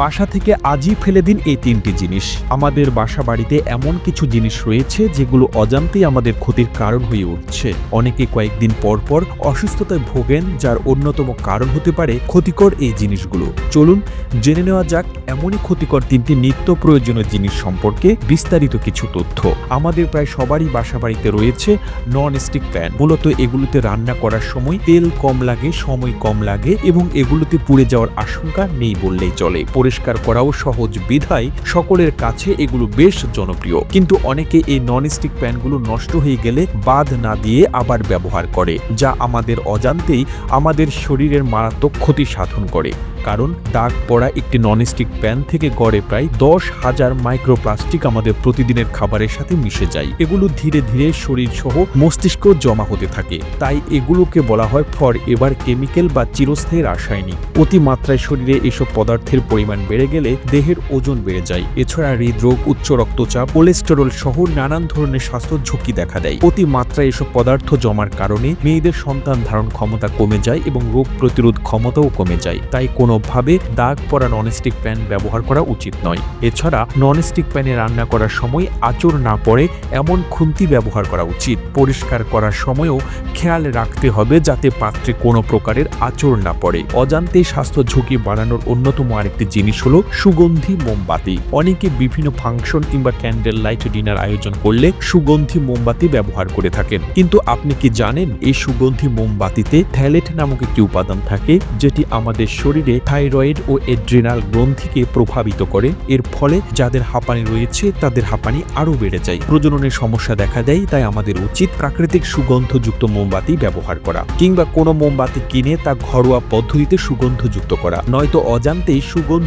বাসা থেকে আজই ফেলে দিন এই তিনটি জিনিস। আমাদের বাসা বাড়িতে এমন কিছু জিনিস রয়েছে যেগুলো অজান্তেই আমাদের ক্ষতির কারণ হয়ে উঠছে। অনেকে কয়েকদিন পর পর অসুস্থতায় ভোগেন, যার অন্যতম কারণ হতে পারে ক্ষতিকর এই জিনিসগুলো। চলুন, জেনে নেওয়া যাক এমনই ক্ষতিকর তিনটি নিত্য প্রয়োজনীয় জিনিস সম্পর্কে বিস্তারিত কিছু তথ্য। আমাদের প্রায় সবারই বাসা বাড়িতে রয়েছে নন স্টিক প্যান মূলত এগুলোতে রান্না করার সময় তেল কম লাগে, সময় কম লাগে এবং এগুলোতে পুড়ে যাওয়ার আশঙ্কা নেই বললেই চলে। পরিষ্কার করাও সহজ বিধায় সকলের কাছে এগুলো বেশ জনপ্রিয়। কিন্তু অনেকে এই নন স্টিক প্যানগুলো নষ্ট হয়ে গেলে বাদ না দিয়ে আবার ব্যবহার করে, যা আমাদের অজান্তেই আমাদের শরীরের মারাত্মক ক্ষতি সাধন করে। কারণ দাগ পড়া একটি ননস্টিক প্যান থেকে গড়ে প্রায় দশ হাজার মাইক্রোপ্লাস্টিক আমাদের প্রতিদিনের খাবারের সাথে মিশে যায়। এগুলো ধীরে ধীরে শরীর সহ মস্তিষ্ক জমা হতে থাকে। তাই এগুলোকে বলা হয় ফর এবার কেমিক্যাল বা চিরস্থায়ী রাসায়নিক। অতিমাত্রায় শরীরে এসব পদার্থের পরিমাণ বেড়ে গেলে দেহের ওজন বেড়ে যায়। এছাড়া হৃদরোগ, উচ্চ রক্তচাপ কোলেস্টেরল সহ নানান ধরনের স্বাস্থ্য ঝুঁকি দেখা দেয়। অতিমাত্রায় এসব পদার্থ জমার কারণে মেয়েদের সন্তান ধারণ ক্ষমতা কমে যায় এবং রোগ প্রতিরোধ ক্ষমতাও কমে যায়। তাই কোনোভাবে দাগ পড়া ননস্টিক প্যান ব্যবহার করা উচিত নয়। এছাড়া ননস্টিক প্যানে রান্না করার সময় আচর না পড়ে এমন খুন্তি ব্যবহার করা উচিত। পরিষ্কার করার সময়ও খেয়াল রাখতে হবে যাতে পাত্রে কোনো প্রকারের আঁচড় না পড়ে। অজান্তে স্বাস্থ্য ঝুঁকি বাড়ানোর অন্যতম আরেকটি জিনিস হলো সুগন্ধি মোমবাতি। অনেকে বিভিন্ন ফাংশন কিংবা ক্যান্ডেল লাইট ডিনার আয়োজন করলে সুগন্ধি মোমবাতি ব্যবহার করে থাকেন। কিন্তু আপনি কি জানেন, এই সুগন্ধি মোমবাতিতে থ্যালেট নামক একটি উপাদান থাকে, যেটি আমাদের শরীরে থাইরয়েড ও এড্রিনাল গ্রন্থিকে প্রভাবিত করে? এর ফলে যাদের হাঁপানি রয়েছে, তাদের হাঁপানি আরও বেড়ে যায়। প্রজননের সমস্যা দেখা দেয়, তাই আমাদের উচিত প্রাকৃতিক সুগন্ধযুক্ত মোমবাতি ব্যবহার করা। কিংবা কোনো মোমবাতি কিনে তা ঘরোয়া পদ্ধতিতে সুগন্ধযুক্ত করা। নয়তো অজান্তেই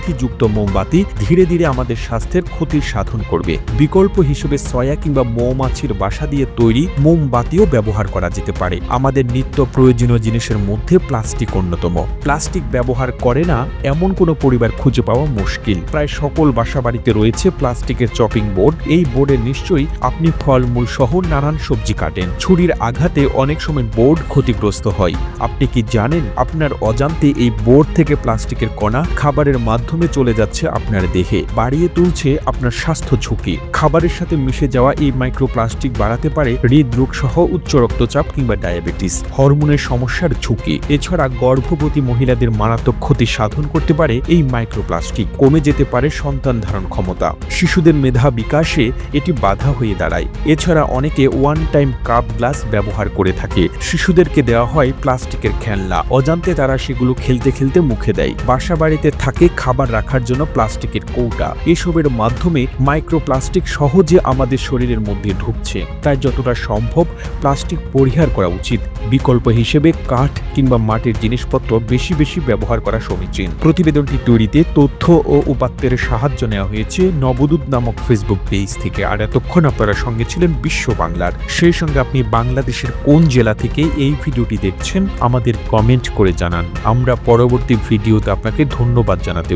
সুগন্ধিযুক্ত মোমবাতি ধীরে ধীরে আমাদের স্বাস্থ্যের ক্ষতির সাধন করবে। বিকল্প হিসেবে সয়া কিংবা মৌমাছির বাসা দিয়ে তৈরি মোমবাতিও ব্যবহার করা যেতে পারে। আমাদের নিত্য প্রয়োজনীয় জিনিসের মধ্যে প্লাস্টিক অন্যতম। প্লাস্টিক ব্যবহার করে না, এমন কোনো পরিবার খুঁজে পাওয়া মুশকিল। প্রায় সকল বাসা বাড়িতে রয়েছে প্লাস্টিকের চপিং বোর্ড। এই বোর্ডে নিশ্চয়ই আপনি ফলমূল সহ নানান সবজি কাটেন। ছুরির আঘাতে অনেক সময় বোর্ড ক্ষতিগ্রস্ত হয়। আপনি কি জানেন, আপনার অজান্তে এই বোর্ড থেকে প্লাস্টিকের কণা খাবারের মাধ্যমে চলে যাচ্ছে আপনার দেহে। বাড়িয়ে তুলছে আপনার স্বাস্থ্য ঝুঁকি। খাবারের সাথে মিশে যাওয়া এই মাইক্রোপ্লাস্টিক বাড়াতে পারে হৃদরোগ সহ উচ্চ রক্তচাপ কিংবা ডায়াবেটিস। হরমোনের সমস্যার ঝুঁকি। এছাড়া গর্ভবতী মহিলাদের মারাত্মক ক্ষতি সাধন করতে পারে এই মাইক্রোপ্লাস্টিক। কমে যেতে পারে সন্তান ধারণ ক্ষমতা। শিশুদের মেধা বিকাশে এটি বাধা হয়ে দাঁড়ায়। এছাড়া অনেকে ওয়ান টাইম কাপ গ্লাস ব্যবহার করে থাকে। শিশুদেরকে দেওয়া হয় প্লাস্টিকের খেলনা। অজান্তে তারা সেগুলো খেলতে খেলতে মুখে দেয়। বাসা বাড়িতে থাকে খাবার রাখার জন্য প্লাস্টিকের কৌটা। এসবের মাধ্যমে মাইক্রোপ্লাস্টিক সহজে আমাদের শরীরের মধ্যে ঢুকছে। তাই যতটা সম্ভব প্লাস্টিক পরিহার করা উচিত। বিকল্প হিসেবে কাঠ কিংবা মাটির জিনিসপত্র বেশি বেশি ব্যবহার করা সমীচীন। প্রতিবেদনটি তৈরিতে তথ্য ও উপাত্তের সাহায্য নেওয়া হয়েছে নবদূত নামক ফেসবুক পেজ থেকে। আর এতক্ষণ আপনারা সঙ্গে ছিলেন বিশ্ব বাংলার। সেই সঙ্গে আপনি বাংলাদেশের কোন জেলা থেকে এই ভিডিওটি দেখছেন, আমাদের কমেন্ট করে জানান। আমরা পরবর্তী ভিডিওতে আপনাকে ধন্যবাদ জানাতে